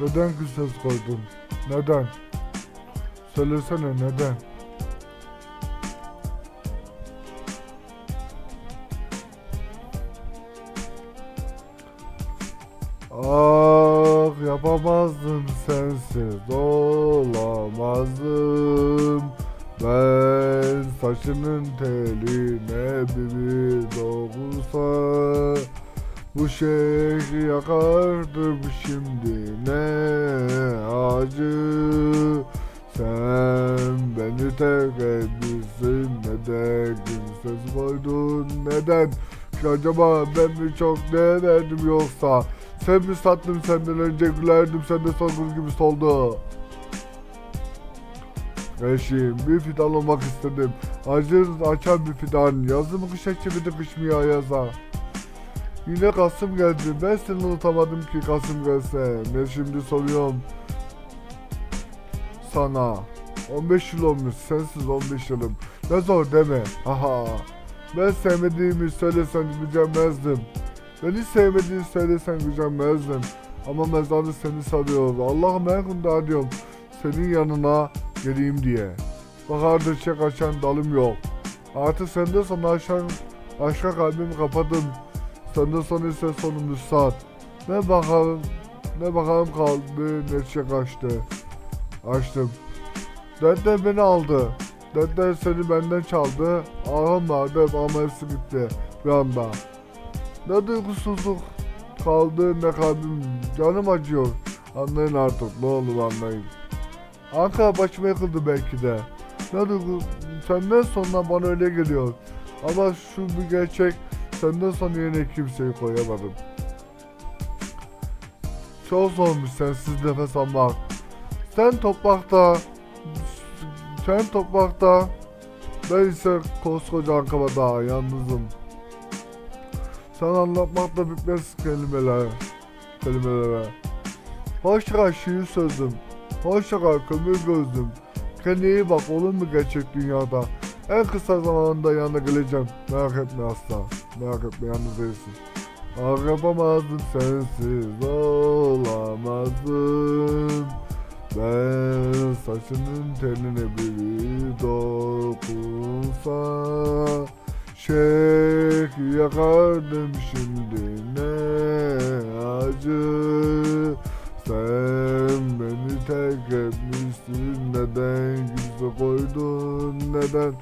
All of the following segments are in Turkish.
Neden ses koydun? Neden? Söylesene neden? Ah yapamazdım sensiz olamazdım Ben saçının teline bir dokunsa Bu şehri yakardım şimdi. Ne acı. Sen beni terk etmişsin. Neden kimsesiz koydun. Neden? Acaba ben mi çok ne verdim yoksa? Sen mi sattın? Senden önce gülerdim. Sen de sorgun gibi soldu. Eşim bir fidan olmak istedim. Acır açan bir fidan. Yazı mı kışa çevirdi kış mı ya yaza Yine Kasım geldi ben seni unutamadım ki Kasım gelse Ne şimdi soruyorum Sana 15 yıl olmuş sensiz 15 yılım Ne zor deme haha ben sevmediğimi söylesen gücenmezdim. Beni sevmediğini söylesen gücenmezdim. Ama mezarı seni sarıyor. Allah'ım her gün diyorum. Senin yanına geleyim diye. Baharda çiçek açan dalım yok. Artık senden sonra aşan, aşka kalbimi kapadım. Senden sonra ise sonumuz saat. Ne bakalım, ne bakalım kaldı, ne çiçek açtı. Açtım. Dertler beni aldı. Dertler seni benden çaldı. Ağam vardı ama hepsi gitti bir anda. Ne duygusuzluk kaldı ne kalbim canım acıyor. Anlayın artık ne olur anlayın. Ankara başıma yıkıldı belki de. Ne duygu senden sonra bana öyle geliyor. Ama şu bir gerçek senden sonra yine kimseyi koyamadım. Çok zormuş sensiz nefes almak. Sen toprakta sen toprakta ben ise koskoca Ankara'da yalnızım. Sen anlatmakla bitmez kelimeler, kelimelere. Hoşça şiir sözüm. Hoşça kal kömür gözlüm. Kendine iyi bak olur mu gerçek dünyada? En kısa zamanda yanına geleceğim. Merak etme asla. Merak etme yalnız değilsin. Ah yapamazdım sensiz olamazdım. Ben saçının teline bir dokunsa Şek yakardım şimdi ne acı Sen beni terk etmişsin neden kimse koydun neden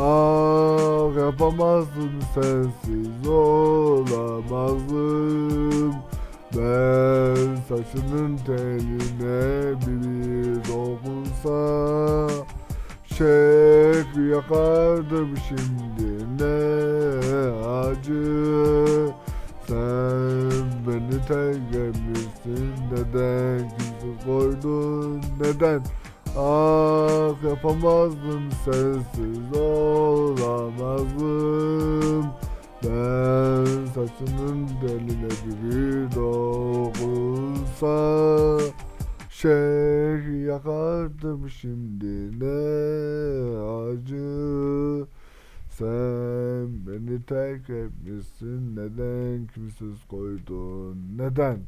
Ah yapamazdım sensiz olamazdım. Ben saçının teline bir dokunsa Şek yakardım şimdi. Ne acı. Sen beni terk etmişsin neden kimse koydun? Neden Ah yapamazdım sensiz olamazdım. Ben saçının deline bir dokunsa Şey yakardım şimdi ne acı. Sen beni terk etmişsin neden kimsiz koydun neden